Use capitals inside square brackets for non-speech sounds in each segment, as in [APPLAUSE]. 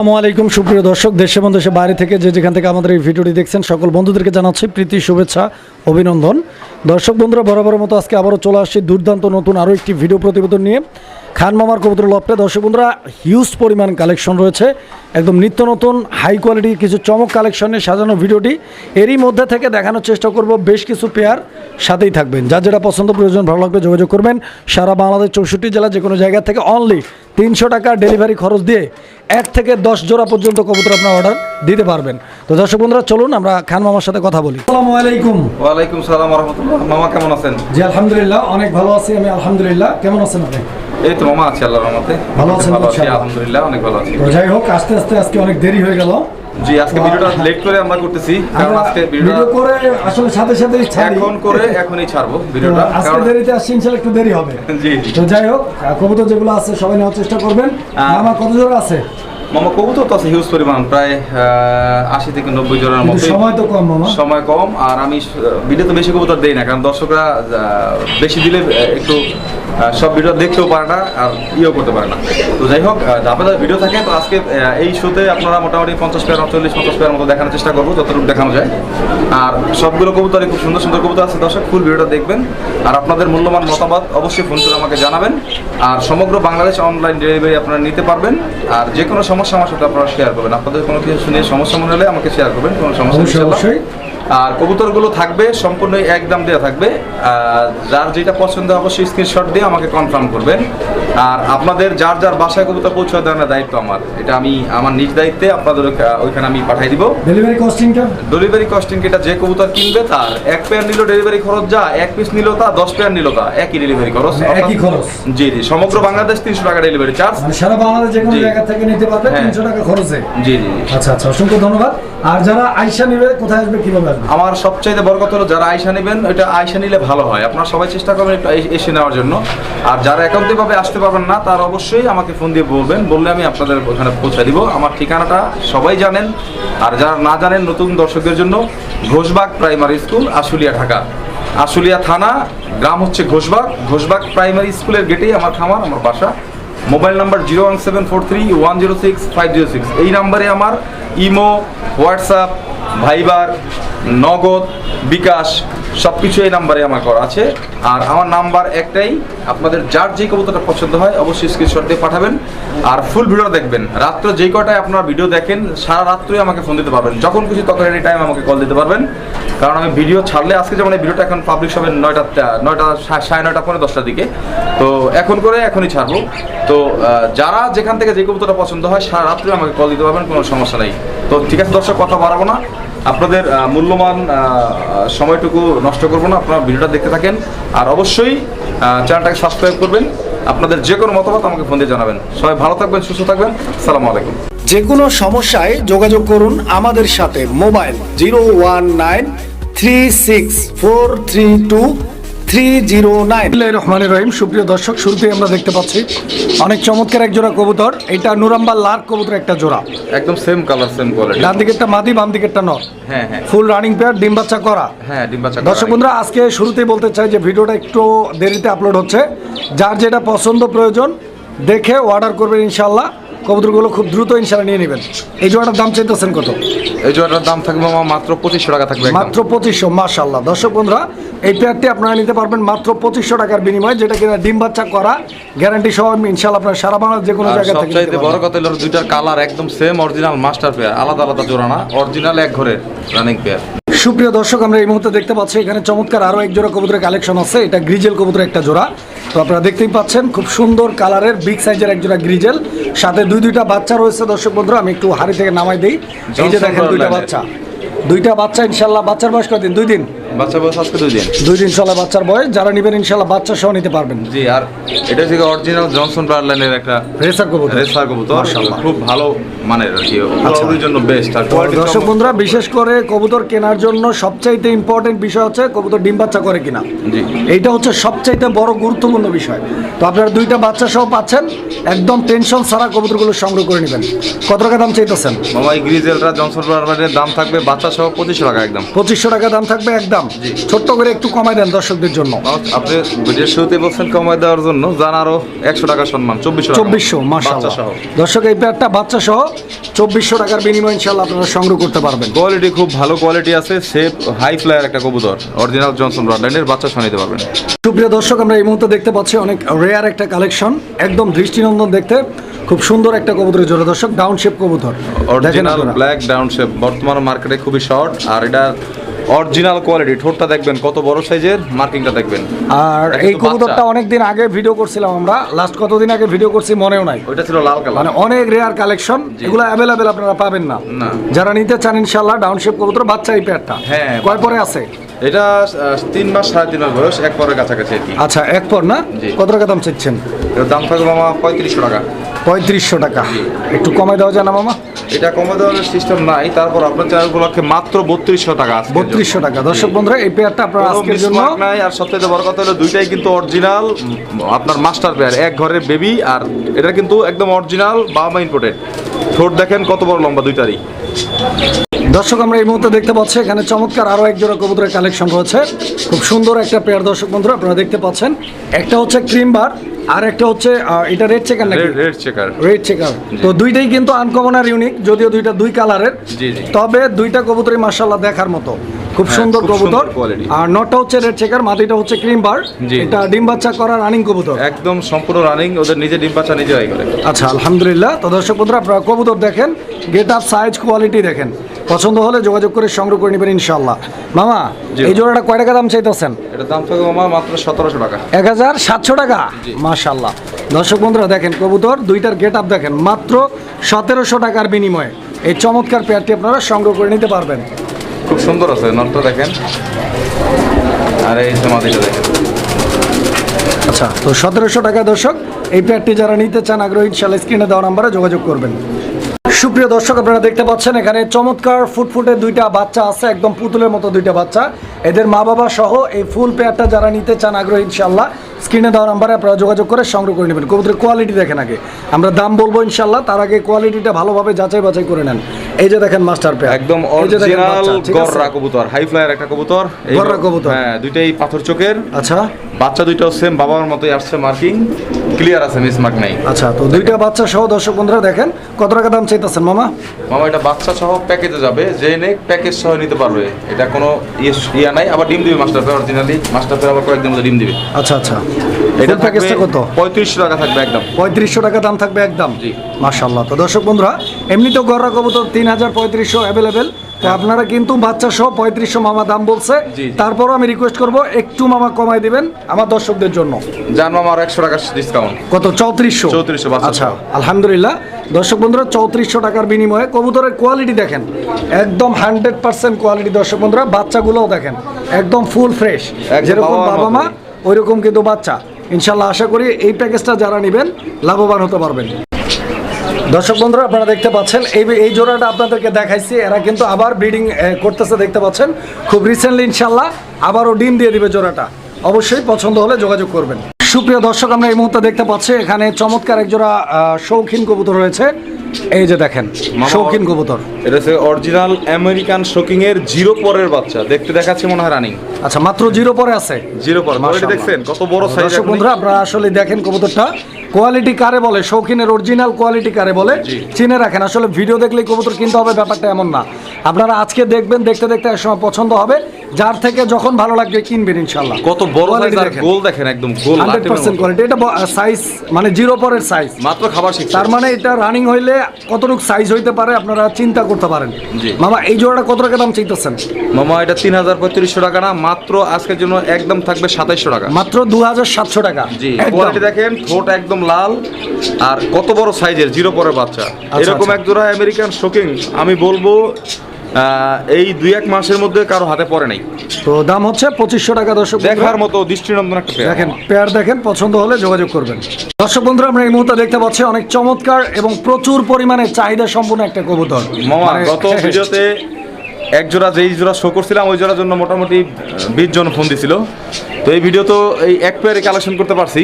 আসসালামু আলাইকুম, সুপ্রিয় দর্শক, দেশে এবং দেশের বাইরে থেকে যে যেখান থেকে আমাদের এই ভিডিওটি দেখছেন, সকল বন্ধুদেরকে জানাচ্ছি প্রীতি, শুভেচ্ছা, অভিনন্দন। দর্শক বন্ধুরা বরাবর মতো আজকে আবারও চলে আসছি দুর্দান্ত নতুন আরও একটি ভিডিও প্রতিবেদন নিয়ে। খান মামার কবুতর লপটে। দর্শক বন্ধুরা হিউজ পরিমাণ কালেকশন রয়েছে। একদম নিত্য নতুন হাই কোয়ালিটি কিছু চমক কালেকশনে সাজানো ভিডিওটি। এরই মধ্যে থেকে দেখানোর চেষ্টা করব বেশ কিছু পেয়ার সাথেই থাকবেন। যার যেটা পছন্দ, প্রয়োজন ভালো লাগবে যোগাযোগ করবেন। সারা বাংলাদেশ চৌষট্টি জেলা যে কোনো জায়গা থেকে অনলি তিনশো টাকা ডেলিভারি খরচ দিয়ে এক থেকে দশ জোড়া পর্যন্ত কবুতর আপনার অর্ডার দিতে পারবেন। তো দর্শক বন্ধুরা চলুন আমরা খান মামার সাথে কথা বলি। আসসালামু আলাইকুম। ওয়ালাইকুম সালাম রহমতুল্লাহ। মামা কেমন আছেন? জি আলহামদুলিল্লাহ অনেক ভালো আছি আমি আলহামদুলিল্লাহ। কেমন আছেন আপনি? এই তো মামা আছি আল্লাহর রহমতে। ভালো আছেন? আলহামদুলিল্লাহ অনেক ভালো আছি। যাই হোক আস্তে আস্তে আজকে অনেক দেরি হয়ে গেল। জি আজকে ভিডিওটা লেট করে আমরা করতেছি কারণ আজকে ভিডিও করে আসলে সাথে সাথে ছাড়ি। এখন করে এখনই ছাড়বো ভিডিওটা আজকে দেরিতে আসছি ইনশাল্লাহ একটু দেরি হবে। জি তো যাই হোক কবুতর যেগুলো আছে সবাই নেওয়ার চেষ্টা করবেন। আমার কত জোড়া আছে? মামা কবুতর তো আছে হিউজ পরিমাণ প্রায় আশি থেকে নব্বই জনের মতো সময় তো কম মামা। সময় কম আর আমি ভিডিও তো বেশি কবুতর দেই না কারণ দর্শকরা বেশি দিলে একটু সব ভিডিও দেখতেও পারে না আর ইয়েও করতে পারে না। তো যাই হোক আপনাদের ভিডিও থাকে তো আজকে এই শোতে আপনারা মোটামুটি পঞ্চাশ পেয়ার চল্লিশ পঞ্চাশ পেয়ার মতো দেখানোর চেষ্টা করব যতটুকু দেখানো যায়। আর সবগুলো কবুতরই খুব সুন্দর সুন্দর কবুতর আছে দর্শক ফুল ভিডিওটা দেখবেন। আর আপনাদের মূল্যবান মতামত অবশ্যই ফোন করে আমাকে জানাবেন। আর সমগ্র বাংলাদেশ অনলাইন ডেলিভারি আপনারা নিতে পারবেন। আর যে কোনো সমস্যা আমার সাথে আপনারা শেয়ার করবেন। আপনাদের কোনো কিছু নিয়ে সমস্যা মনে হলে আমাকে শেয়ার করবেন কোনো সমস্যা। অবশ্যই। আর কবুতরগুলো থাকবে সম্পূর্ণ একদম দেওয়া থাকবে। যার যেটা পছন্দ হবে অবশ্যই স্ক্রিনশট দিয়ে আমাকে কনফার্ম করবেন। আর আপনাদের যার যার বাসায় কবুতর পৌঁছে দেওয়ার দায়িত্ব আমার। এটা আমি আমার নিজ দায়িত্বে আপনাদের ওইখানে আমি পাঠাই দিব। ডেলিভারি কস্টিংটা ডেলিভারি কস্টিং এটা যে কবুতর কিনবে তার এক পেয়ার নিল ডেলিভারি খরচ যা এক পিস নিল তা দশ পেয়ার নিল তা একই ডেলিভারি খরচ। মানে একই খরচ। জি জি সমগ্র বাংলাদেশ তিনশো টাকা ডেলিভারি চার্জ মানে সারা বাংলাদেশ যে কোনো জায়গা থেকে নিতে পারবে হ্যাঁ। তিনশো টাকা খরচে? জি জি জি। আচ্ছা আচ্ছা অসংখ্য ধন্যবাদ। আর যারা আইসা নেবে কোথায় আসবে কীভাবে আসবে? আমার সবচাইতে বড় কথা হলো যারা আয়সা নেবেন ওইটা আয়সা নিলে ভালো হয়। আপনারা সবাই চেষ্টা করবেন একটু এসে নেওয়ার জন্য। আর যারা একান্তভাবে আসতে পারবেন না, তার অবশ্যই আমাকে ফোন দিয়ে বলবেন। বললে আমি আপনাদের ওখানে পৌঁছে দিব। আমার ঠিকানাটা সবাই জানেন। আর যারা না জানেন, নতুন দর্শকদের জন্য ঘোষবাগ প্রাইমারি স্কুল, আশুলিয়া, ঢাকা। আশুলিয়া থানা, গ্রাম হচ্ছে ঘোষবাগ। ঘোষবাগ প্রাইমারি স্কুলের গেটেই আমার খামার, আমার বাসা। Mobile number zero one seven four three one zero six five zero six. এই নাম্বারে আমার ইমো, হোয়াটসঅ্যাপ ভাইবার নগদ বিকাশ সব কিছু এই নাম্বারে আমার করা আছে। আর আমার নাম্বার একটাই, আপনাদের যার যে কবুতরটা পছন্দ হয় অবশ্যই স্ক্রিনশট দিয়ে পাঠাবেন। আর ফুল ভিডিও দেখবেন। রাত্র যে কটায় আপনারা ভিডিও দেখেন, সারা রাত্রই আমাকে ফোন দিতে পারবেন। যখন খুশি তখন এনি টাইম আমাকে কল দিতে পারবেন। কারণ আমি ভিডিও ছাড়লে আজকে যেমন এই ভিডিওটা এখন পাবলিশ হবে নয়টা নয়টা সাড়ে নয়টা পনেরো দশটার দিকে। তো এখন করে এখনই ছাড়বো। তো যারা যেখান থেকে যে কবুতরটা পছন্দ হয়, সারা রাত্রে আমাকে কল দিতে পারবেন, কোনো সমস্যা নেই। তো ঠিক আছে, দর্শক, কথা বাড়াবো না। আপনাদের মূল্যবান সময়টুকু নষ্ট করব না। আপনারা ভিডিওটা দেখতে থাকেন। আর অবশ্যই চ্যানেলটাকে সাবস্ক্রাইব করবেন। আপনাদের যে কোনো মতামত আমাকে ফোন দিয়ে জানাবেন। সবাই ভালো থাকবেন, সুস্থ থাকবেন। সালাম আলাইকুম। যে কোনো সমস্যায় যোগাযোগ করুন আমাদের সাথে। Mobile zero one nine three six four three two three zero nine Rahman Rahim সুপ্রিয় দর্শক শুরুতেই আমরা দেখতে পাচ্ছি অনেক চমৎকার এক জোড়া কবুতর। এটা নুরাম্বার লার কবুতর একটা জোড়া। একদম সেম কালার সেম কোয়ালিটি ডান দিকেরটা মাদি বাম দিকেরটা নর। হ্যাঁ হ্যাঁ। ফুল রানিং পেয়ার ডিম বাচ্চা করা। হ্যাঁ ডিম বাচ্চা দর্শক বন্ধুরা আজকে শুরুতেই বলতে চাই যে ভিডিওটা একটু দেরিতে আপলোড হচ্ছে। যার যেটা পছন্দ প্রয়োজন দেখে অর্ডার করবেন ইনশাল্লাহ কবুতরগুলো খুব দ্রুত ইনশাল্লাহ নিয়ে নেবেন। এই জোড়াটার দাম চাইতেছেন কত? এই জোড়াটার দাম থাকবে মামা মাত্র পঁচিশশো টাকা থাকবে মাত্র পঁচিশশো মাশাল্লাহ দর্শক বন্ধুরা এই পেয়ারটি আপনারা নিতে পারবেন মাত্র পঁচিশশো টাকার বিনিময়ে যেটা কিনা ডিম বাচ্চা করা গ্যারান্টি সহ ইনশাল্লাহ আপনার সারা বাংলার যে কোনো আর জায়গা থেকে সবচাইতে বড় কথা হলো দুইটার কালার একদম সেম অরিজিনাল মাস্টার পেয়ার আলাদা আলাদা জোড়া না অরিজিনাল এক ঘরে রানিং পেয়ার সুপ্রিয় দর্শক আমরা এই মুহূর্তে দেখতে পাচ্ছি এখানে চমৎকার আরও এক জোড়া কবুতরের কালেকশন আছে। এটা গ্রিজেল কবুতরের একটা জোড়া। তো আপনারা দেখতেই পাচ্ছেন খুব সুন্দর কালারের বিগ সাইজের একজোড়া গ্রিজেল। সাথে দুই দুইটা বাচ্চা রয়েছে দর্শক বন্ধুরা আমি একটু হাড়ি থেকে নামাই দিই। এই যে দেখেন দুইটা বাচ্চা। দুইটা বাচ্চা ইনশাল্লাহ বাচ্চার বয়স দিন দুই দিন। বাচ্চা বয়স আজকে দুই দিন। দুই দিন চলা বাচ্চার বয়স যারা নেবেন ইনশাল্লাহ বাচ্চা সহ নিতে পারবেন। জি আর এটা থেকে অরিজিনাল জনসন ব্রাডলাইনের একটা রেসার কবুতর। রেসার কবুতর। খুব ভালো মানের আর কি আচ্ছা। ওর জন্য বেস্ট আর দর্শক বন্ধুরা বিশেষ করে কবুতর কেনার জন্য সবচাইতে ইম্পর্টেন্ট বিষয় হচ্ছে কবুতর ডিম বাচ্চা করে কিনা। জি। এইটা হচ্ছে সবচাইতে বড় গুরুত্বপূর্ণ বিষয়। তো আপনারা দুইটা বাচ্চা সহ পাচ্ছেন একদম টেনশন ছাড়া কবুতরগুলো সংগ্রহ করে নেবেন। কত টাকা দাম চাইতেছেন? মামা এই গ্রিজেলটা জনসন ব্রাডলাইনের দাম থাকবে বাচ্চা সহ পঁচিশশো টাকা একদম। পঁচিশশো টাকা দাম থাকবে একদম। দাম ছোট্ট করে একটু কমাই দেন দর্শকদের জন্য। আপনি যে শুরুতে বলছেন কমায় দেওয়ার জন্য জান আরও একশো টাকা সম্মান চব্বিশশো চব্বিশশো সহ দর্শক এই পেয়ারটা বাচ্চা সহ চব্বিশশো টাকার বিনিময়ে ইনশাল্লাহ আপনারা সংগ্রহ করতে পারবেন। কোয়ালিটি খুব ভালো কোয়ালিটি আছে সেফ হাই ফ্লায়ার একটা কবুতর অরিজিনাল জনসন ব্রাডল্যান্ডের বাচ্চা সহ নিতে পারবেন। সুপ্রিয় দর্শক আমরা এই মুহূর্তে দেখতে পাচ্ছি অনেক রেয়ার একটা কালেকশন একদম দৃষ্টিনন্দন দেখতে খুব সুন্দর একটা কবুতরের জোড়া দর্শক ডাউন শেপ কবুতর। অরিজিনাল ব্ল্যাক ডাউন শেপ বর্তমানে মার্কেটে খুবই শর্ট আর এটা অরিজিনাল কোয়ালিটি ঠোঁটটা দেখবেন কত বড় সাইজের মার্কিংটা দেখবেন। আর এই কবুতরটা বাচ্চা। অনেকদিন আগে ভিডিও করছিলাম আমরা লাস্ট কতদিন আগে ভিডিও করছি মনেও নাই। ওইটা ছিল লাল কালার। মানে অনেক রেয়ার কালেকশন এগুলো অ্যাভেলেবেল আপনারা পাবেন না। যারা নিতে চান ইনশাল্লাহ ডাউনশেপ কবুতর বাচ্চা এই পেয়ারটা হ্যাঁ, কয় পরে আছে? এটা তিন মাস সাড়ে তিন মাস বয়স এক পরের কাছাকাছি আচ্ছা এক পর না? কত টাকা দাম চাচ্ছেন দাম থাকবে মামা পঁয়ত্রিশশো টাকা। পঁয়ত্রিশশো টাকা। একটু কমাই দেওয়া যায় না মামা। এটা কমে দেওয়ার সিস্টেম নাই তারপর আপনার চ্যানেল উপলক্ষে মাত্র বত্রিশশো টাকা আছে বত্রিশশো টাকা। দর্শক বন্ধুরা এই পেয়ারটা আপনার আজকের জন্য নাই আর সবথেকে বড় কথা হলো দুইটাই কিন্তু অরিজিনাল আপনার মাস্টার পেয়ার এক ঘরের বেবি আর এটা কিন্তু একদম অরিজিনাল বাবা ইম্পোর্টেড ঠোঁট দেখেন কত বড় লম্বা দুইটারই। দর্শক আমরা এই মুহূর্তে দেখতে পাচ্ছি এখানে চমৎকার আরও এক জোড়া কবুতরের কালেকশন রয়েছে। খুব সুন্দর একটা পেয়ার দর্শক বন্ধুরা আপনারা দেখতে পাচ্ছেন। একটা হচ্ছে ক্রিম বার আর একটা হচ্ছে এটা রেড চেকার নাকি? রেড চেকার রেড চেকার তো দুইটাই কিন্তু আনকমন আর ইউনিক যদিও দুইটা দুই কালারের জি, জি। তবে দুইটা কবুতরই মার্শাল্লাহ দেখার মতো। খুব হ্যাঁ, সুন্দর কবুতর। আর নটটা হচ্ছে রেড চেকার মাটিটা হচ্ছে ক্রিম বার এটা ডিম বাচ্চা করা রানিং কবুতর। একদম সম্পূর্ণ রানিং ওদের নিজে ডিম বাচ্চা নিজেরাই করে আচ্ছা আলহামদুলিল্লাহ। তো দর্শক বন্ধুরা আপনারা কবুতর দেখেন গেট আপ সাইজ কোয়ালিটি দেখেন। পছন্দ হলে যোগাযোগ করে সংগ্রহ করে নেবেন ইনশাল্লাহ মামা। এই জোড়াটা কয় টাকা দাম চাইতেছেন? এটা দাম থাকবে মামা মাত্র সতেরোশো টাকা। এক হাজার সাতশো টাকা? মাশাল্লাহ দর্শক বন্ধুরা দেখেন কবুতর দুইটার গেট আপ দেখেন মাত্র সতেরোশো টাকার বিনিময়ে। এই চমৎকার পেয়ারটি আপনারা সংগ্রহ করে নিতে পারবেন। খুব সুন্দর আছে নটটা দেখেন। আর এই যে মাদিটা দেখেন। আচ্ছা তো সতেরোশো টাকা দর্শক এই পেয়ারটি যারা নিতে চান আগ্রহী ইনশাল্লাহ স্ক্রিনে দেওয়া নাম্বারে যোগাযোগ করবেন। সুপ্রিয় দর্শক, আপনারা দেখতে পাচ্ছেন এখানে চমৎকার ফুটফুটে দুইটা বাচ্চা আছে, একদম পুতুলের মতো দুইটা বাচ্চা। এদের মা বাবা সহ এই ফুল পেয়ারটা যারা নিতে চান আগ্রহী ইনশাল্লাহ স্ক্রিনে দেওয়া নাম্বারে আপনারা যোগাযোগ করে সংগ্রহ করে নেবেন। কবুতরের কোয়ালিটি দেখেন আগে। আমরা দাম বলব ইনশাল্লাহ তার আগে কোয়ালিটিটা ভালোভাবে যাচাই বাছাই করে নেন। এই যে দেখেন মাস্টার পেয়ার একদম অরিজিনাল? গররা কবুতর হাই ফ্লায়ার একটা কবুতর। এই- গররা কবুতর। হ্যাঁ দুইটাই পাথর চোখের। আচ্ছা। বাচ্চা দুইটাও সেম বাবার মতোই আসছে মার্কিং ক্লিয়ার আছে মিস মার্ক নাই। আচ্ছা তো দুইটা বাচ্চা সহ দর্শক বন্ধুরা দেখেন কত টাকা দাম চাইতেছেন মামা? মামা এটা বাচ্চা সহ প্যাকেজে যাবে যে নেক প্যাকেজ সহ নিতে পারবে। এটা কোনো ইয়ে ইয়া নাই আবার ডিম দিবে master pair originally master pair আবার কয়েকদিন মধ্যে ডিম দিবে। আচ্ছা আচ্ছা। এটা প্যাকেজটা কত? পঁয়ত্রিশশো টাকা থাকবে একদম। পঁয়ত্রিশশো টাকা দাম থাকবে একদম? মাশাল্লাহ তো দর্শক বন্ধুরা এমনিতেও গররা কবুতর তিন হাজার পঁয়ত্রিশশো অ্যাভেলেবেল তো আপনারা কিন্তু বাচ্চা সহ পঁয়ত্রিশশো মামা দাম বলছে। তারপরও আমি রিকোয়েস্ট করব একটু মামা কমাই দিবেন আমার দর্শকদের জন্য। জান মামা আর একশো টাকা ডিসকাউন্ট কত? চৌত্রিশশো? 3400 আচ্ছা আলহামদুলিল্লাহ। দর্শক বন্ধুরা চৌত্রিশশো টাকার বিনিময়ে কবুতরের কোয়ালিটি দেখেন। একদম হান্ড্রেড পার্সেন্ট কোয়ালিটি দর্শক বন্ধুরা বাচ্চাগুলোও দেখেন। একদম ফুল ফ্রেশ যেরকম বাবা মা। ওই রকম কিন্তু বাচ্চা। ইনশাল্লাহ আশা করি এই প্যাকেজটা যারা নেবেন, লাভবান হতে পারবেন। দর্শক বন্ধুরা, আপনারা দেখতে পাচ্ছেন, এই এই জোড়াটা আপনাদেরকে দেখাইছি। এরা কিন্তু আবার ব্রিডিং করতেছে, দেখতে পাচ্ছেন। খুব রিসেন্টলি ইনশাল্লাহ আবারও ডিম দিয়ে দিবে জোড়াটা। অবশ্যই পছন্দ হলে যোগাযোগ করবেন। সুপ্রিয় দর্শক, আমরা এই মুহূর্তে দেখতে পাচ্ছি, এখানে চমৎকার এক জোড়া শৌখিন কবুতর রয়েছে। এই যে দেখেন শৌখিন কবুতর। এটা হচ্ছে অরিজিনাল আমেরিকান শোকিং এর জিরো পরের বাচ্চা। দেখতে দেখাচ্ছে মনে হয় রানিং আচ্ছা মাত্র জিরো পরে আছে? জিরো পর। মাশাআল্লাহ। দেখছেন কত বড় সাইজ দর্শক বন্ধুরা আপনারা আসলে দেখেন কবুতরটা। কোয়ালিটি কারে বলে? শৌখিনের অরিজিনাল কোয়ালিটি কারে বলে? চিনে রাখেন। আসলে ভিডিও দেখলেই কবুতর কিনতে হবে ব্যাপারটা এমন না। আপনারা আজকে দেখবেন দেখতে দেখতে এক সময় পছন্দ হবে। যার থেকে যখন ভালো লাগবে কিনবেন ইনশাল্লাহ কত বড় সাইজ আর দেখেন। গোল দেখেন একদম গোল হান্ড্রেড পার্সেন্ট কোয়ালিটি এটা সাইজ মানে জিরো পরের সাইজ মাত্র খাবার শিখছে। তার মানে এটা রানিং হইলে কতটুকু সাইজ হইতে পারে আপনারা চিন্তা করতে পারেন। জি। মামা এই জোড়াটা কত টাকা দাম চাইতেছেন? মামা এটা তিন হাজার পঁয়ত্রিশশো টাকা না মাত্র আজকের জন্য একদম থাকবে সাতাইশশো টাকা। মাত্র দু হাজার সাতশো টাকা। জি কোয়ালিটি দেখেন ঠোঁট একদম লাল আর কত বড় সাইজের জিরো পরের বাচ্চা। এরকম আচ্ছা। এক জোড়া আমেরিকান শোকিং আমি বলব এই দুই এক মাসের মধ্যে কারও হাতে পড়ে নাই। তো দাম হচ্ছে পঁচিশশো টাকা দর্শক। দেখার মতো দৃষ্টিনন্দন একটা পেয়ার দেখেন পেয়ার দেখেন পছন্দ হলে যোগাযোগ করবেন। দর্শক বন্ধুরা আমরা এই মুহূর্তে দেখতে পাচ্ছি অনেক চমৎকার এবং প্রচুর পরিমাণে চাহিদা সম্পূর্ণ একটা কবুতর। মামা মানে- গত [LAUGHS] ভিডিওতে এক জোড়া যেই জোড়া শো করছিলাম ওই জোড়ার জন্য মোটামুটি বিশ জন ফোন দিছিল। তো এই ভিডিও তো এই এক পেয়ারে কালেকশন করতে পারছি।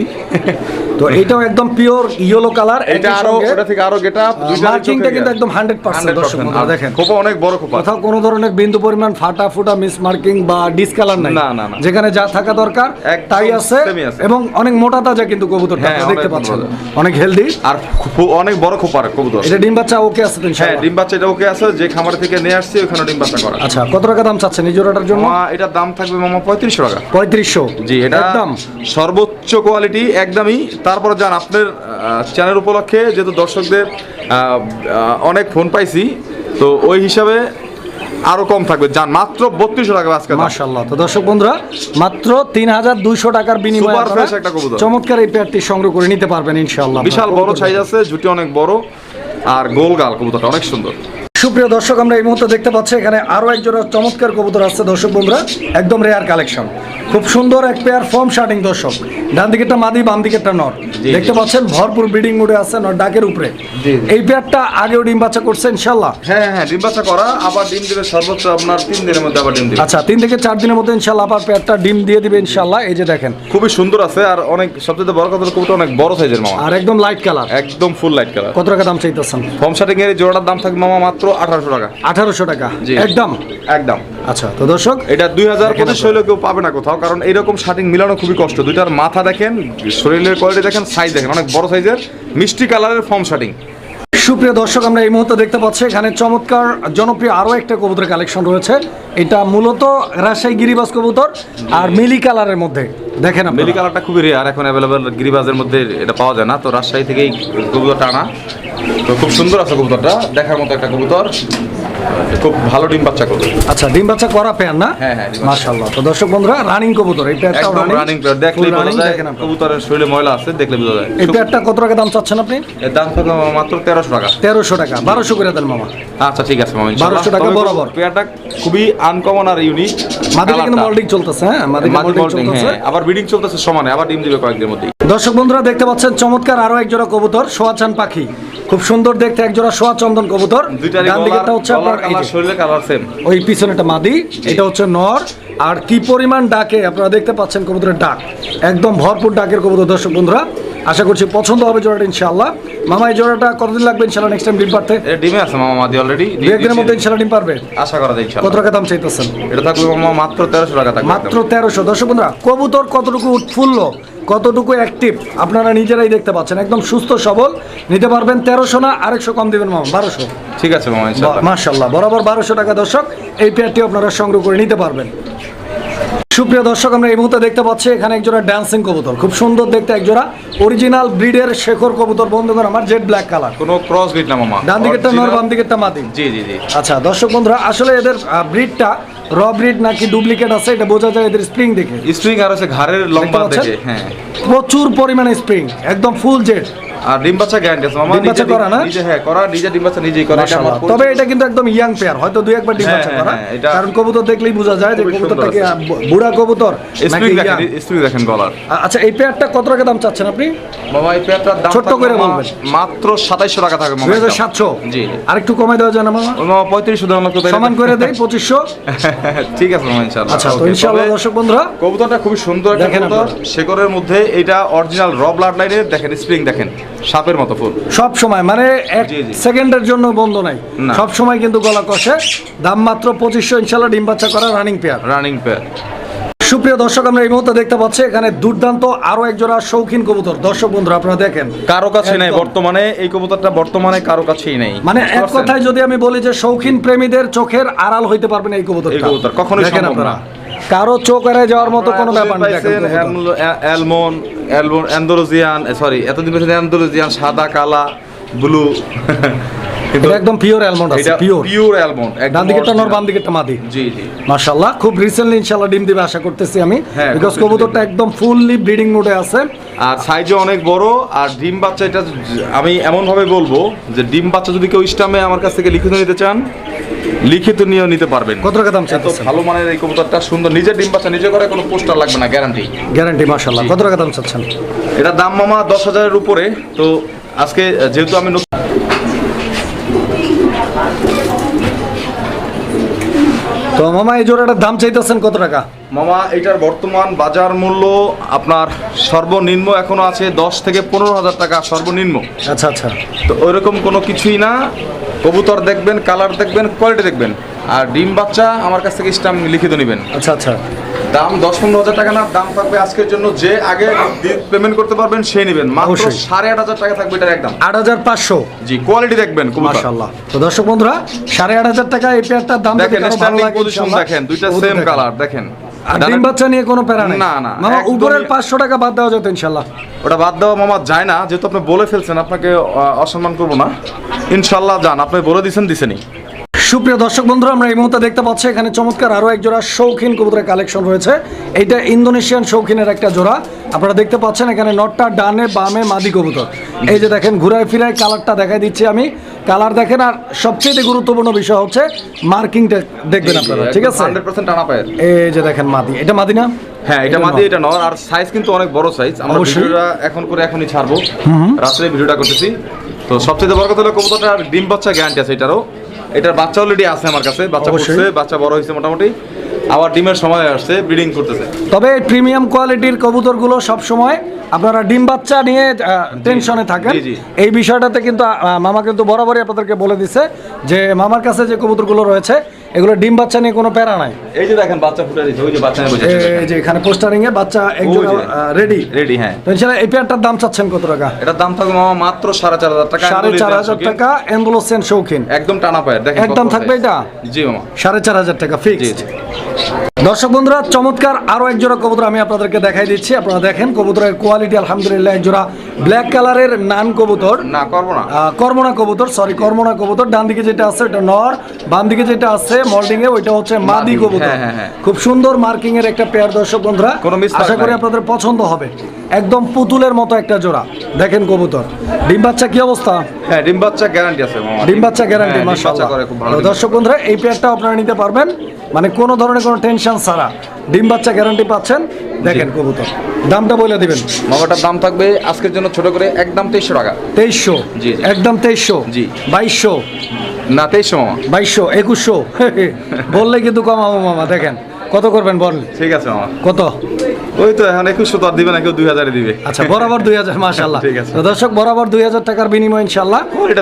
তো এইটাও একদম পিওর ইয়েলো কালার এটা আরও ওটা থেকে আরও গেটা মার্কিংটা কিন্তু একদম 100% দর্শক বন্ধুরা দেখেন। খোপা অনেক বড় খোপা। কোথাও কোনো ধরনের বিন্দু পরিমাণ ফাটা ফুটা মিস মার্কিং বা ডিসকালার নাই। না, না। যেখানে যা থাকা দরকার তাই আছে এবং অনেক মোটা তাজা কিন্তু কবুতরটা হ্যাঁ, দেখতে অনেক পাচ্ছেন। অনেক হেলদি আর অনেক বড় খোপার কবুতর। এটা ডিম বাচ্চা ওকে আছে তো হ্যাঁ ডিম বাচ্চা এটা ওকে আছে যে খামার থেকে নিয়ে আসছি ওখানে ডিম বাচ্চা করা। আচ্ছা কত টাকা দাম চাচ্ছেন এই জোড়াটার জন্য? এটা দাম থাকবে মামা পঁয়ত্রিশশো টাকা। পঁয়ত্রিশশো। জি এটা একদম। সর্বোচ্চ কোয়ালিটি একদমই। তারপর যান আপনার চ্যানেল উপলক্ষে যেহেতু দর্শকদের অনেক ফোন পাইছি তো ওই হিসাবে আরও কম থাকবে। যান মাত্র বত্রিশশো টাকা আজকে দাম। মাশাল্লাহ তো দর্শক বন্ধুরা মাত্র তিন হাজার দুইশো টাকার বিনিময়ে একটা কবুতর। চমৎকার এই পেয়ারটি সংগ্রহ করে নিতে পারবেন ইনশাআল্লাহ। বিশাল বড় সাইজ আছে জুটি অনেক বড়। আর গোল গাল কবুতরটা অনেক সুন্দর। সুপ্রিয় দর্শক, আমরা এই মুহূর্তে দেখতে পাচ্ছি এখানে আরও একজোড়া চমৎকার কবুতর আসছে দর্শক বন্ধুরা, একদম রেয়ার কালেকশন খুব সুন্দর এক পেয়ার ফর্ম শার্টিং দর্শক। ডান দিকেরটা মাদি বাম দিকেরটা নর। দেখতে পাচ্ছেন ভরপুর ব্রিডিং মুডে আছে নর ডাকের উপরে। এই পেয়ারটা আগেও ডিম বাচ্চা করছে ইনশাল্লাহ হ্যাঁ হ্যাঁ, হ্যাঁ ডিম বাচ্চা করা আবার ডিম দিবে সর্বোচ্চ আপনার তিন দিনের মধ্যে আবার ডিম দিবে। আচ্ছা তিন থেকে চার দিনের মধ্যে ইনশাল্লাহ আবার পেয়ারটা ডিম দিয়ে দিবে ইনশাল্লাহ এই যে দেখেন। খুবই সুন্দর আছে আর অনেক সবচেয়ে বড় কথা কবুতর অনেক বড় সাইজের মামা। আর একদম লাইট কালার একদম ফুল লাইট কালার কত টাকা দাম চাইতেছেন? ফর্ম শার্টিং এর এই জোড়াটার দাম থাকবে মামা মাত্র আঠারোশো টাকা। আঠারোশো টাকা। একদম? একদম। আচ্ছা তো দর্শক এটা দুই হাজার পঁচিশ হইলেও কেউ পাবে না কোথাও কারণ এরকম শার্টিং মিলানো খুবই কষ্ট। দুইটার মাথা দেখেন শরীরের কোয়ালিটি দেখেন সাইজ দেখেন অনেক বড় সাইজের মিষ্টি কালারের ফর্ম শার্টিং সুপ্রিয় দর্শক আমরা এই মুহূর্তে দেখতে পাচ্ছি এখানে চমৎকার জনপ্রিয় আরও একটা কবুতরের কালেকশন রয়েছে। এটা মূলত রাজশাহী গিরিবাস কবুতর আর মিলি কালারের মধ্যে। দেখেন মিলি মেলি কালারটা খুবই রেয়ার এখন অ্যাভেলেবেল গিরিবাজের মধ্যে এটা পাওয়া যায় না। তো রাজশাহী থেকেই কবুতরটা আনা। তো খুব সুন্দর আছে কবুতরটা দেখার মতো একটা কবুতর। খুব ভালো ডিম বাচ্চা কবুতর। আচ্ছা ডিম বাচ্চা করা পেয়ার না? হ্যাঁ, হ্যাঁ, মাশাআল্লাহ। তো দর্শক বন্ধুরা রানিং কবুতর এই পেয়ারটাও একদম রানিং পেয়ার। দেখলেই বোঝা যায় কবুতরের শরীরে ময়লা আছে দেখলে বোঝা যায়। এই পেয়ারটা কত টাকা দাম চাচ্ছেন আপনি? এর দাম থাকবে মাত্র তেরোশো টাকা। তেরোশো টাকা। বারোশো করে দেন মামা। আচ্ছা ঠিক আছে মামা ইনশাআল্লাহ। 1200 টাকা বরাবর। পেয়ারটা খুবই আনকমন আর ইউনিক মাদিলে কিন্তু মল্ডিং চলতেছে হ্যাঁ মাদিলে মল্ডিং চলতেছে। হ্যাঁ আবার ব্রিডিং চলতেছে সমানে আবার ডিম দিবে কয়েকদিনের মধ্যেই। দর্শক বন্ধুরা দেখতে পাচ্ছেন চমৎকার আরও এক জোড়া কবুতর সোয়াচান পাখি। খুব সুন্দর দেখতে এক জোড়া সোয়া চন্দন কবুতর। ডান দিকেরটা হচ্ছে আপনার শরীরে কালার সেম ওই পিছনেটা মাদি এটা হচ্ছে নর। আর কি পরিমাণ ডাকে আপনারা দেখতে পাচ্ছেন কবুতরের ডাক। একদম ভরপুর ডাকের কবুতর দর্শক বন্ধুরা। আশা করছি পছন্দ হবে জোড়াটা ইনশাআল্লাহ। মামা এই জোড়াটা কতদিন লাগবে ইনশাআল্লাহ নেক্সট টাইম ডিম পারতে ডিমে আছে মামা মাদি অলরেডি দু একদিনের মধ্যে ইনশাআল্লাহ ডিম পারবে আশা করা যায় কত টাকা দাম চাইতেছেন? এটা থাকবে মামা মাত্র তেরোশো টাকা থাকবে। মাত্র তেরোশো। দর্শক বন্ধুরা কবুতর কতটুকু উৎফুল্ল কতটুকু অ্যাক্টিভ আপনারা নিজেরাই দেখতে পাচ্ছেন। একদম সুস্থ সবল নিতে পারবেন তেরোশো না আরেকশো কম দেবেন মামা বারোশো। ঠিক আছে মামা ইনশাআল্লাহ। মার্শাল্লাহ বরাবর বারোশো টাকা দর্শক এই পেয়ারটি আপনারা সংগ্রহ করে নিতে পারবেন। সুপ্রিয় দর্শক আমরা এই মুহূর্তে দেখতে পাচ্ছি এখানে একজোড়া ড্যান্সিং কবুতর। খুব সুন্দর দেখতে একজোড়া। অরিজিনাল ব্রিডের শেখর কবুতর বন্ধুগণ আমার জেড ব্ল্যাক কালার কোনো ক্রস বিট না মামা। ডান দিকেরটা নর বাম দিকেরটা মাদি। জি জি জি। আচ্ছা দর্শক বন্ধুরা আসলে এদের ব্রিডটা র ব্রিড নাকি ডুপ্লিকেট আছে এটা বোঝা যায় এদের স্প্রিং দেখে। স্প্রিং আর হচ্ছে ঘাড়ের লম্বা দেখে হ্যাঁ। প্রচুর পরিমাণে স্প্রিং একদম ফুল জেড আর ডিম বাচ্চা গ্যারান্টি আছে। মামা ডিম বাচ্চা করা না? নিজে হ্যাঁ করা নিজে ডিম বাচ্চা নিজেই করে। তবে এটা কিন্তু একদম ইয়াং পেয়ার হয়তো দুই একবার ডিম হ্যাঁ, বাচ্চা হ্যাঁ, করা হ্যাঁ, কারণ কবুতর দেখলেই বোঝা যায় যে খুবই কবুতরটা সুন্দর কি আহ, বুড়া কবুতর স্প্রিং দেখেন স্প্রিং দেখেন গলার। আচ্ছা এই পেয়ারটা কত টাকা দাম চাচ্ছেন আপনি? মামা এই পেয়ারটার দাম থাকবে করে বলবেন। মাত্র সাতাইশশো টাকা থাকবে মামা দুই হাজার একদম। সাতশো? জি। আর একটু কমাই দেওয়া যায় না মামা? মামা পঁয়ত্রিশ শুধু আমাকে সমান করে দেয় পঁচিশশো? [LAUGHS] ঠিক আছে মামা ইনশাআল্লাহ। আচ্ছা তো ইনশাআল্লাহ দর্শক বন্ধুরা কবুতরটা খুবই সুন্দর একটা কবুতর। শেকরের মধ্যে এটা অরিজিনাল র ব্লাড লাইনের দেখেন স্প্রিং দেখেন। সাপের মতো ফুল। সব সময় মানে এক। সেকেন্ডের জন্য বন্ধ নাই। সব সময় কিন্তু গলা কষে। দাম মাত্র পঁচিশশো ইনশাল্লাহ ডিম বাচ্চা করা রানিং পেয়ার রানিং পেয়ার সুপ্রিয় দর্শক আমরা এই মুহূর্তে দেখতে পাচ্ছি এখানে দুর্দান্ত আরও একজোড়া শৌখিন কবুতর। দর্শক বন্ধুরা আপনারা দেখেন। কারও কাছে নাই বর্তমানে এই কবুতরটা বর্তমানে কারও কাছেই নেই। মানে এক কথায় যদি আমি বলি যে শৌখিন প্রেমীদের চোখের আড়াল হইতে পারবেন এই কবুতর এই কবুতর কখনোই সম্ভব না। কারও চোখ এড়ায় যাওয়ার মতো কোনো ব্যাপার না অ্যালমন অ্যালমন অ্যান্ডোলজিয়ান সরি এতদিন পর্যন্ত অ্যান্ডোলজিয়ান সাদা কালা ব্লু। কিন্তু এটা একদম পিওর অ্যালমন্ড আছে পিওর পিওর অ্যালমন্ড ডান দিকেরটা নর বাম দিকেরটা মাদি। জি জি। মাশাআল্লাহ খুব রিসেন্টলি ইনশাআল্লাহ ডিম দিবে আশা করতেছি আমি। হ্যাঁ, বিকজ কবুতরটা একদম ফুললি ব্রিডিং মোডে আছে। আর সাইজে অনেক বড় আর ডিম বাচ্চা এটা আমি এমন ভাবে বলব যে ডিম বাচ্চা যদি কেউ ইস্টামে আমার কাছ থেকে লিখিত নিতে চান লিখিত নিয়েও নিতে পারবেন। কত টাকা দাম এত ভালো মানের এই কবুতরটা সুন্দর। নিজের ডিম বাচ্চা নিজে করে কোনো পোস্টার লাগবে না গ্যারান্টি গ্যারান্টি মাশাআল্লাহ। কত টাকা দাম চাচ্ছেন? এটা দাম মামা দশ হাজারের উপরে। তো আজকে যেহেতু আমি নতুন তো মামা এই জোড়াটার দাম চাইতেছেন কত টাকা? মামা এটার বর্তমান বাজার মূল্য আপনার সর্বনিম্ন এখনও আছে দশ থেকে পনেরো হাজার টাকা সর্বনিম্ন। আচ্ছা আচ্ছা। তো ওইরকম কোনো কিছুই না। কবুতর দেখবেন কালার দেখবেন কোয়ালিটি দেখবেন। আর ডিম বাচ্চা আমার কাছ থেকে স্টাম্প লিখিত নেবেন। আচ্ছা আচ্ছা। দাম দশ পনেরো হাজার টাকা না দাম থাকবে আজকের জন্য যে আগে পেমেন্ট করতে পারবেন সে নেবেন। মাত্র সাড়ে আট হাজার টাকা থাকবে এটার একদম। আট হাজার পাঁচশো। জি কোয়ালিটি দেখবেন মাশাল্লাহ তো দর্শক বন্ধুরা সাড়ে আট হাজার টাকা এই পেয়ারটার দাম দেখেন স্ট্যান্ডিং পজিশন দেখেন দুইটা সেম কালার দেখেন। আর ডিম বাচ্চা নিয়ে কোনো প্যারা না, না, মামা উপরের পাঁচশো টাকা বাদ দেওয়া যেত ইনশাল্লাহ ওটা বাদ দেওয়া মামা যায় না যেহেতু আপনি বলে ফেলছেন আপনাকে অসম্মান করব না। ইনশাল্লাহ যান আপনি বলে দিছেনি সুপ্রিয় দর্শক বন্ধুরা আমরা এই মুহূর্তে দেখতে পাচ্ছি এখানে চমৎকার আরও এক জোড়া শৌখিন কবুতরের কালেকশন রয়েছে। এইটা ইন্দোনেশিয়ান শৌখিনের একটা জোড়া। আপনারা দেখতে পাচ্ছেন এখানে নটটা ডানে বামে মাদি কবুতর। এই যে দেখেন ঘুরায় ফিরায় কালারটা দেখাই দিচ্ছি আমি। কালার দেখেন আর সবচেয়ে গুরুত্বপূর্ণ বিষয় হচ্ছে মার্কিংটা দেখবেন আপনারা ঠিক আছে? এই যে দেখেন মাদি। এটা মাদি না? হ্যাঁ এটা মাদি এটা নর আর সাইজ কিন্তু অনেক বড় সাইজ আমরা ভিডিওটা এখন করে এখনই ছাড়বো। রাত্রে ভিডিওটা করতেছি। তো সবচেয়ে বড় কথা হলো কবুতরটা ডিম বাচ্চা গ্যারান্টি আছে এটারও। এটার বাচ্চা অলরেডি আছে আমার কাছে বাচ্চা। করছে বাচ্চা বড় হয়েছে মোটামুটি আবার ডিমের সময় আসছে ব্রিডিং করতেছে তবে প্রিমিয়াম কোয়ালিটির কবুতরগুলো সব সময় আপনারা ডিম বাচ্চা নিয়ে টেনশনে থাকেন। এই বিষয়টাতে কিন্তু মামা কিন্তু বরাবরই আপনাদেরকে বলে দিছে যে মামার কাছে যে কবুতরগুলো রয়েছে এগুলো ডিম বাচ্চা নিয়ে কোনো প্যারা নাই। এই যে দেখেন বাচ্চা ফুটে দিচ্ছে ওই যে বাচ্চা এই যে এখানে পোস্টারিং এ বাচ্চা একজন রেডি রেডি হ্যাঁ। তো ইনশাআল্লাহ এই পেয়ারটার দাম চাচ্ছেন কত টাকা? এটার দাম থাকবে মামা মাত্র সাড়ে চার হাজার টাকা। সাড়ে চার হাজার টাকা এম্বুলোসেন শৌখিন একদম টানা পায়ের দেখেন একদম থাকবে এটা? জি মামা। সাড়ে চার হাজার টাকা জি ফিক্স জি। দর্শক বন্ধুরা চমৎকার আরও এক জোড়া কবুতর আমি আপনাদেরকে দেখাই দিচ্ছি। আপনারা দেখেন কবুতরের কোয়ালিটি আলহামদুলিল্লাহ এক জোড়া ব্ল্যাক কালারের নান কবুতর। না করব না আহ, কর্মনা কবুতর সরি কর্মনা কবুতর। ডান দিকে যেটা আছে ওটা নর বাম দিকে যেটা আছে মল্ডিং এ ওইটা হচ্ছে মাদি কবুতর। হ্যাঁ, হ্যাঁ, হ্যাঁ। খুব সুন্দর মার্কিং এর একটা পেয়ার দর্শক বন্ধুরা। আশা করি আপনাদের পছন্দ হবে। একদম পুতুলের মতো একটা জোড়া। দেখেন কবুতর। ডিম বাচ্চা কি অবস্থা? হ্যাঁ ডিম বাচ্চা গ্যারান্টি আছে মামা। ডিম বাচ্চা গ্যারান্টি মাশাআল্লাহ। দর্শক বন্ধুরা এই পেয়ারটা আপনারা নিতে পারবেন। মানে কোনো ধরনের কোনো টেনশন ছাড়া। ডিম বাচ্চা গ্যারান্টি পাচ্ছেন? দেখেন কবুতর। দামটা বলে দিবেন। মামাটার দাম থাকবে আজকের জন্য ছোট করে একদম তেইশশো টাকা। তেইশশো? জি। একদম তেইশশো? জি। বাইশশো? না তেইশশো মামা। বাইশশো? একুশশো? [LAUGHS] বললে কিন্তু কমাবো মামা দেখেন। কত করবেন বল? ঠিক আছে মামা। কত? ওই তো এখন একুশশো তো আর দিবে না কেউ দুই হাজারে দিবে। আচ্ছা বরাবর দুই হাজার মাসাল্লাহ [LAUGHS] ঠিক আছে। দর্শক বরাবর দুই হাজার টাকার বিনিময় ইনশাল্লাহ এটা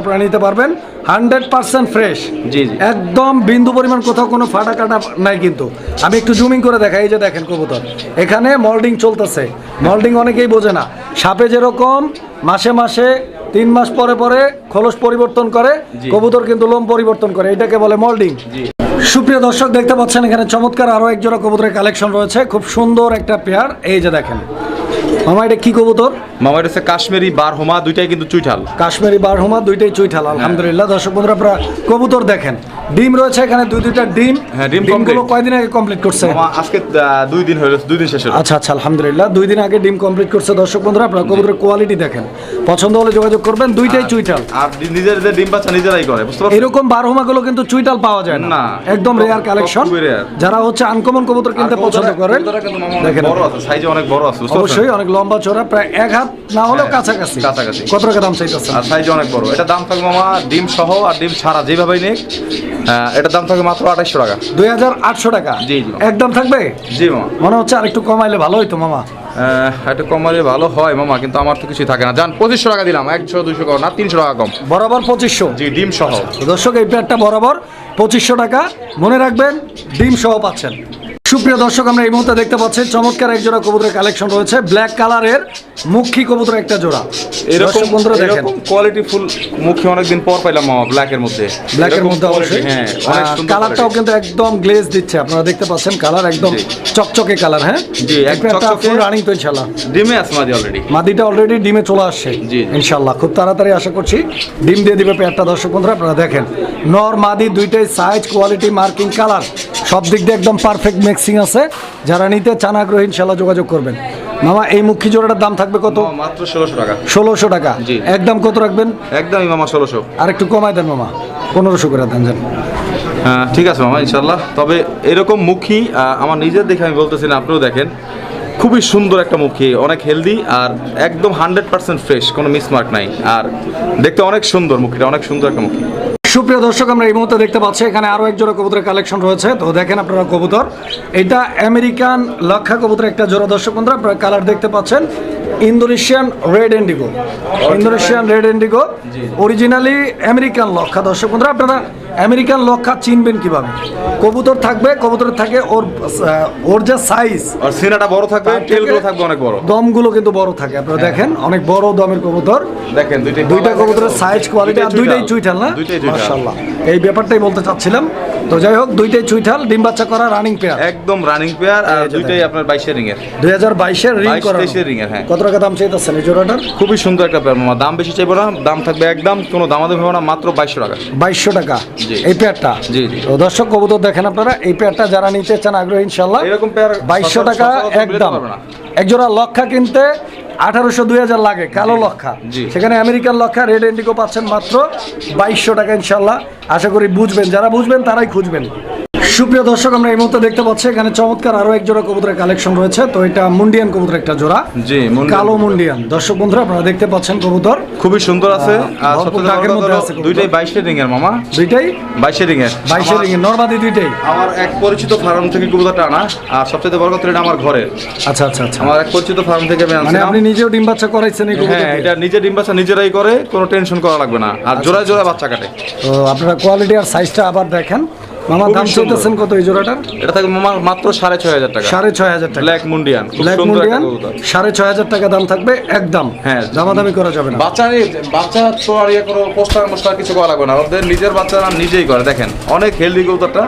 আপনারা নিতে পারবেন। Hundred percent fresh. জি, জি। একদম বিন্দু পরিমাণ কোথাও কোনো ফাটা কাটা নাই কিন্তু। আমি একটু জুমিং করে দেখাই এই যে দেখেন কবুতর। এখানে মল্ডিং চলতেছে। মল্ডিং অনেকেই বোঝে না। সাপে যেরকম মাসে মাসে তিন মাস পরে পরে খলস পরিবর্তন করে কবুতর কিন্তু লোম পরিবর্তন করে। এটাকে বলে মল্ডিং। সুপ্রিয় দর্শক, দেখতে পাচ্ছেন এখানে চমৎকার আরও এক জোড়া কবুতরের কালেকশন রয়েছে। খুব সুন্দর একটা পেয়ার। এই যে দেখেন মামা এটা কি কবুতর? মামা এটা হচ্ছে কাশ্মীরি বার হোমা দুইটাই কিন্তু চুইঠাল। কাশ্মীরি বারহুমা দুইটাই চুইঠাল আলহামদুলিল্লাহ। দর্শক বন্ধুরা আপনারা কবুতর দেখেন। ডিম রয়েছে এখানে দুই দুইটা ডিম। হ্যাঁ, ডিম ডিমগুলো কয়দিন আগে কমপ্লিট করছে? আজকে দুই দিন হলো দুই দিন শেষ। হলো আচ্ছা আচ্ছা আলহামদুলিল্লাহ। দুই দিন আগে ডিম কমপ্লিট করছে। দর্শক বন্ধুরা আপনারা কবুতরের কোয়ালিটি দেখেন। পছন্দ হলে যোগাযোগ করবেন দুইটাই চুইঠাল। আর নিজেদের ডিম বাচ্চা নিজেরাই করে বুঝতে পারছেন? এরকম বারহুমা গুলো কিন্তু চুইটাল পাওয়া যায় না। একদম রেয়ার কালেকশন যারা হচ্ছে আনকমন কবুতর কিনতে পছন্দ করেন দেখেন। বড় আছে সাইজে অনেক বড় আছে অবশ্যই অনেক লম্বা চড়া প্রায় এক হাত না হলেও হ্যাঁ, কাছাকাছি। কাছাকাছি। কত টাকা দাম চাইতেছেন? আর সাইজ অনেক বড়। এটা দাম থাকবে মামা ডিম সহ আর ডিম ছাড়া যেভাবেই নিক আহ, এটার দাম থাকবে মাত্র আঠাশশো টাকা। দুই হাজার আটশো টাকা? জি, জি। একদম থাকবে? জি মামা। মনে হচ্ছে আর একটু কমাইলে ভালো হইতো মামা। একটু কমালে ভালো হয় মামা কিন্তু আমার তো কিছুই থাকে না। জান পঁচিশশো টাকা দিলাম একশো দুশো কম না তিনশো টাকা কম। বরাবর পঁচিশশো? জি ডিম সহ। দর্শক এই প্যাডটা বরাবর পঁচিশশো টাকা। মনে রাখবেন ডিম সহ পাচ্ছেন। সুপ্রিয় দর্শক আমরা এই মুহূর্তে দেখতে পাচ্ছি চমৎকার এক জোড়া কবুতরের কালেকশন রয়েছে। ব্ল্যাক কালারের মুখী কবুতর একটা জোড়া। এরকম বন্ধুরা দেখেন। কোয়ালিটি ফুল মুখে অনেকদিন পর পাইলাম মামা ব্ল্যাক এর মধ্যে। ব্ল্যাকের এরকম মধ্যে অবশ্যই। হ্যাঁ কালারটাও কিন্তু একদম গ্লেজ দিচ্ছে। আপনারা দেখতে পাচ্ছেন কালার একদম চকচকে কালার হ্যাঁ? জি, এক একটা চকচকে। ফুল রানিং তো ইনশাল্লাহ ডিমে আছে মাদি অলরেডি মাদিটা অলরেডি ডিমে চলে আসছে। জি। ইনশাল্লাহ খুব তাড়াতাড়ি আশা করছি ডিম দিয়ে দিবে পেয়ারটা। দর্শক বন্ধুরা আপনারা দেখেন। নর মাদি দুইটাই সাইজ কোয়ালিটি মার্কিং কালার সব দিক দিয়ে একদম পারফেক্ট মিক্সিং আছে যারা নিতে চান আগ্রহী ইনশাল্লাহ যোগাযোগ করবেন। মামা এই মুখী জোড়াটার দাম থাকবে কত? মাত্র ষোলোশো টাকা। ষোলোশো টাকা। একদম কত রাখবেন? একদমই মামা ষোলোশো। আর একটু কমাই দেন মামা পনেরোশো করে দেন যান। হ্যাঁ ঠিক আছে মামা ইনশাল্লাহ তবে এরকম মুখী আমার নিজের দেখে আমি বলতেছি না আপনিও দেখেন। খুবই সুন্দর একটা মুখী অনেক হেলদি আর একদম হান্ড্রেড পার্সেন্ট ফ্রেশ কোনো মিসমার্ক নাই। আর দেখতে অনেক সুন্দর মুখীটা অনেক সুন্দর একটা মুখী। সুপ্রিয় দর্শক, আমরা এই মুহূর্তে দেখতে পাচ্ছি এখানে আরও এক জোড়া কবুতরের কালেকশন রয়েছে। তো দেখেন আপনারা কবুতর। এটা আমেরিকান লক্ষা কবুতরের একটা জোড়া দর্শক বন্ধুরা, আপনারা কালার দেখতে পাচ্ছেন। Indonesian red indigo. Indonesian red indigo. Originally American লক্ষা দর্শক বন্ধুরা আপনারা আমেরিকান লক্ষা চিনবেন কীভাবে? কবুতর থাকবে কবুতর থাকে ওর ওর যে সাইজ আর সিনাটা বড় থাকবে টেলগুলো থাকবে অনেক বড়। দমগুলো কিন্তু বড় থাকে। আপনারা দেখেন অনেক বড় দমের কবুতর। দেখেন দুইটাই দুইটা কবুতরের সাইজ কোয়ালিটি আর দুইটাই চুইঠাল। না? মাশাআল্লাহ। এই ব্যাপারটাই বলতে চাচ্ছিলাম। তো যাই হোক দুইটাই চুইঠাল ডিম বাচ্চা করা রানিং পেয়ার একদম রানিং পেয়ার আর দুইটাই আপনার বাইশের রিং এর। দুই হাজার বাইশের রিং করা 23 এর হ্যাঁ। কত টাকা দাম চাইতেছেন এই জোড়াটার? খুবই সুন্দর একটা পেয়ার মামা দাম বেশি চাইব না দাম থাকবে একদম কোনো দামাদামি হবে না মাত্র বাইশশো টাকা। বাইশশো টাকা। এই পেয়ারটা জি, জি। তো দর্শক কবুতর দেখেন আপনারা এই পেয়ারটা যারা নিতে চান আগ্রহী ইনশাল্লাহ এরকম পেয়ার বাইশশো টাকা একদম। একজোড়া লক্ষা কিনতে আঠারোশো দুই হাজার লাগে কালো লক্ষা। সেখানে আমেরিকান লক্ষা রেড এন্ডিকো পাচ্ছেন মাত্র বাইশশো টাকা ইনশাল্লাহ আশা করি বুঝবেন যারা বুঝবেন তারাই খুঁজবেন। সুপ্রিয় দর্শক আমরা এই মুহূর্তে দেখতে পাচ্ছি এখানে চমৎকার আরও এক জোড়া কবুতরের কালেকশন রয়েছে। তো এটা মুন্ডিয়ান কবুতর একটা জোড়া। জি কালো মুন্ডিয়ান। দর্শক বন্ধুরা আপনারা দেখতে পাচ্ছেন কবুতর। খুবই সুন্দর আছে। আর সবচেয়ে মধ্যে আছে দুইটাই বাইশের রিং এর মামা। দুইটাই? বাইশের রিং এর বাইশের আমার- রিং নর্মাদি দুইটাই? আমার এক পরিচিত ফার্ম থেকে কবুতরটা আনা। আর সবচেয়ে বড় কথা এটা আমার ঘরের আচ্ছা আচ্ছা আচ্ছা। আমার এক পরিচিত ফার্ম থেকে আমি মানে আপনি নিজেও ডিম বাচ্চা করাইছেন এই কবুতর হ্যাঁ এটা নিজে ডিম বাচ্চা নিজেরাই করে কোনো টেনশন করা লাগবে না। আর জোড়ায় জোড়া বাচ্চা কাটে। তো আপনারা কোয়ালিটি আর সাইজটা আবার দেখেন। মামা দাম। চাইতেছেন কত এই জোড়াটার? এটা থাকবে মামা মাত্র সাড়ে ছয় হাজার টাকা। সাড়ে ছয় হাজার টাকা। ব্ল্যাক মুন্ডিয়ান ব্ল্যাক মুন্ডিয়ান সাড়ে ছয় হাজার টাকা দাম থাকবে একদম। হ্যাঁ। দামাদামি করা যাবে না। বাচ্চা বাচ্চা তো আর ইয়ে কোনো পোস্টার মোস্টার কিছু করা লাগবে না। ওদের নিজের বাচ্চারা নিজেই করে দেখেন। অনেক হেলদি কবুতরটা।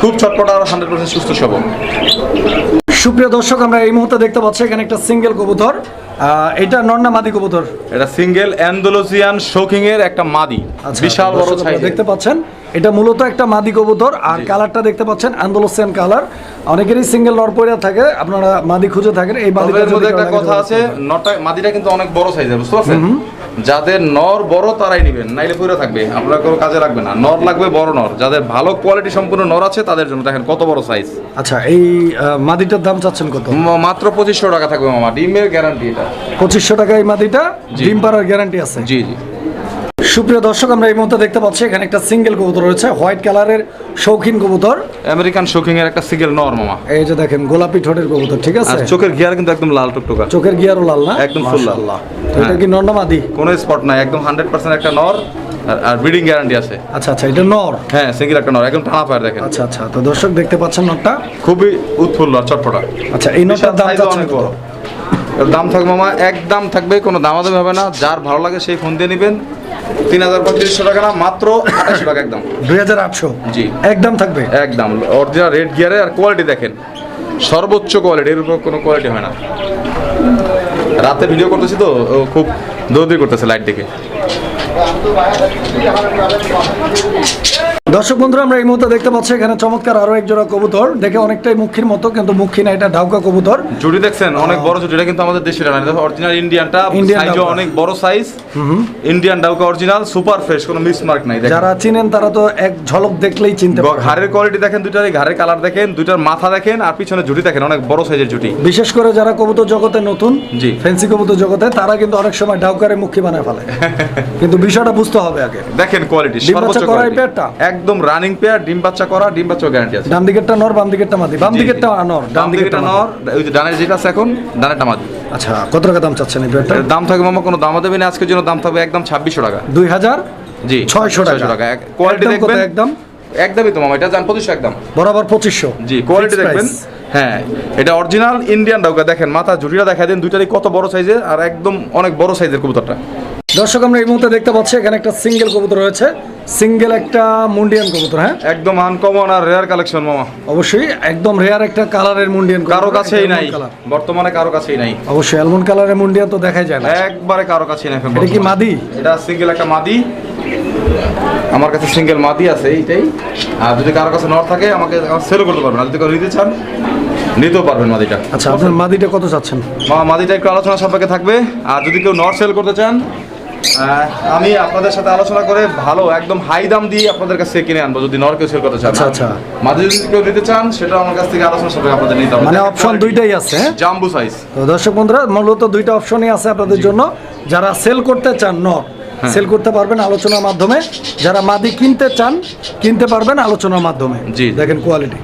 খুব ছটপটা আর হান্ড্রেড পার্সেন্ট সুস্থ সবল। সুপ্রিয় দর্শক আমরা এই মুহূর্তে দেখতে পাচ্ছি এখানে একটা সিঙ্গেল কবুতর। এটা নন্না মাদি কবুতর। এটা সিঙ্গেল অ্যান্ডোলোজিয়ান শোকিং এর একটা মাদি। আচ্ছা, বিশাল বড় সাইজ দেখতে পাচ্ছেন এটা মূলত একটা মাদি কবুতর আর কালারটা দেখতে পাচ্ছেন আন্দোলসিয়ান কালার অনেকেরই সিঙ্গেল নরপরিয়া থাকে আপনারা মাদি খুঁজে থাকেন এই তবে মাদিটা এর যদি মধ্যে একটা কথা আছে নটা মাদিটা কিন্তু অনেক বড় সাইজের বুঝতে পারছেন? যাদের নর বড় তারাই নেবেন নাইলে পুরো থাকবে আপনার কোনো কাজে লাগবে না। নর লাগবে বড় নর। যাদের ভালো কোয়ালিটি সম্পূর্ণ নর আছে তাদের জন্য দেখেন কত বড় সাইজ আচ্ছা এই মাদিটার দাম চাচ্ছেন কত? মাত্র পঁচিশশো টাকা থাকবে মামা ডিমের গ্যারান্টি এটা। পঁচিশশো টাকা এই মাদিটা ডিম পাড়ার গ্যারান্টি আছে। জি জি। সুপ্রিয় দর্শক আমরা এই মুহূর্তে দেখতে পাচ্ছি এখানে একটা সিঙ্গেল কবুতর রয়েছে হোয়াইট কালারের শৌখিন কবুতর। আমেরিকান শোকিং এর একটা সিঙ্গেল নর মামা। এই যে দেখেন গোলাপি ঠোঁটের কবুতর ঠিক আর আছে চোখের গিয়ার কিন্তু একদম লাল টুকটুকা। চোখের গিয়ারও লাল না? একদম ফুল লাল। এটা। কি নন্না মাদি? কোনো স্পট নাই একদম হান্ড্রেড পার্সেন্ট একটা নর আর- ব্রিডিং গ্যারান্টি আছে। আচ্ছা আচ্ছা এটা নর? হ্যাঁ সিঙ্গেল একটা নর একদম টানা পায় দেখেন। আচ্ছা আচ্ছা তো দর্শক দেখতে পাচ্ছেন নরটা? খুবই উৎফুল্ল আর চটপটা। আচ্ছা এই নটটার দাম অনেক কত? বড় দাম থাকবে মামা একদম থাকবে কোনো দামাদামি হবে না। যার ভালো লাগে সেই ফোন দিয়ে নেবেন। তিন হাজার পঁয়ত্রিশশো টাকা না মাত্র আঠাশশো টাকা একদম। দুই হাজার আটশো? জি। একদম থাকবে? একদম। অরিজিনাল রেড গিয়ারে আর কোয়ালিটি দেখেন। সর্বোচ্চ কোয়ালিটি এর উপর কোনো কোয়ালিটি হয় না। রাতে ভিডিও করতেছি তো খুব দৌড় করতেছে লাইট দেখে। দর্শক বন্ধুরা আমরা এই মুহূর্তে দেখতে পাচ্ছি এখানে চমৎকার আরও এক জোড়া কবুতর। দেখে অনেকটাই মুখির মতো কিন্তু মুখী না এটা ঢাউকা কবুতর। জুটি দেখছেন অনেক বড় জুটি এটা কিন্তু আমাদের দেশের না দেখো অরিজিনাল ইন্ডিয়ানটা সাইজও অনেক বড় সাইজ ইন্ডিয়ান ডাউকা অরিজিনাল সুপার ফ্রেশ কোনো মিস মার্ক নাই দেখেন। যারা চিনেন তারা তো এক ঝলক দেখলেই চিনতে পারবে ঘাড়ের কোয়ালিটি দেখেন দুইটার ঘাড়ের কালার দেখেন দুইটার মাথা দেখেন আর পিছনে জুটি দেখেন অনেক বড় সাইজের জুটি। বিশেষ করে যারা কবুতর জগতে নতুন জি। ফ্যান্সি কবুতর জগতে তারা কিন্তু অনেক সময় ডাউকারে মুখী বানায় ফেলে। [LAUGHS] কিন্তু বিষয়টা বুঝতে হবে আগে। দেখেন কোয়ালিটি সর্বোচ্চ কোয়ালিটি? একদম রানিং পেয়ার ডিম বাচ্চা করা ডিম বাচ্চা গ্যারান্টি আছে। ডান দিকেরটা নর বাম দিকেরটা মাদি বাম। দিকেরটা নর ডান দিকেরটা নর ওই যে ডানের যেটা আছে এখন ডানেরটা মাদি। আচ্ছা কত টাকা দাম চাচ্ছেন এই পেয়ারটা দাম থাকবে মামা কোনো দাম দেবে না আজকের জন্য দাম থাকবে একদম ছাব্বিশশো টাকা। দুই হাজার জি 600 টাকা। টাকা। কোয়ালিটি দেখবেন? একদম? একদমই তো মামা এটা জান পঁচিশশো একদম। বরাবর পঁচিশশো। জি কোয়ালিটি দেখবেন? হ্যাঁ এটা অরিজিনাল ইন্ডিয়ান ডাউকা দেখেন মাথা জুটিটা দেখা দেন দুইটারই কত বড় সাইজের আর একদম অনেক বড় সাইজের কবুতরটা। দর্শক আমরা এই মুহূর্তে দেখতে পাচ্ছি এখানে একটা সিঙ্গেল কবুতর রয়েছে। সিঙ্গেল একটা মুন্ডিয়ান কবুতর হ্যাঁ? একদম আনকমন আর রেয়ার কালেকশন মামা। অবশ্যই একদম রেয়ার একটা কালারের মুন্ডিয়ান কারও কাছেই নাই। বর্তমানে কারও কাছেই নাই। অবশ্যই অ্যালমন্ড কালারের মুন্ডিয়ান তো দেখাই যায় না। একবারে কারও কাছেই নাই এটা কি মাদি? এটা সিঙ্গেল একটা মাদি। আমার কাছে সিঙ্গেল মাদি আছে এইটাই। আর যদি কারও কাছে নর থাকে আমাকে সেল করতে পারবেন। আর যদি কেউ নিতে চান নিতেও পারবেন মাদিটা। আচ্ছা আপনার মাদিটা কত চাচ্ছেন? মা- মাদিটা একটু আলোচনা সাপেক্ষে থাকবে। আর যদি কেউ নর সেল করতে চান আমি আপনাদের সাথে আলোচনা করে ভালো একদম হাই দাম দিয়ে আপনাদের কাছে কিনে আনব যদি নর কেউ সেল করতে চান। আচ্ছা, আচ্ছা। মাদি যদি কেউ নিতে চান সেটা আমার কাছ থেকে আলোচনা সাপেক্ষে আপনাদের নিতে হবে। মানে অপশন দুইটাই আছে হ্যাঁ? জাম্বু সাইজ তো দর্শক বন্ধুরা মূলত দুইটা অপশনই আছে আপনাদের জন্য। যারা সেল করতে চান নর সেল করতে পারবেন আলোচনার মাধ্যমে। যারা মাদি কিনতে চান কিনতে পারবেন আলোচনার মাধ্যমে। জি। দেখেন কোয়ালিটি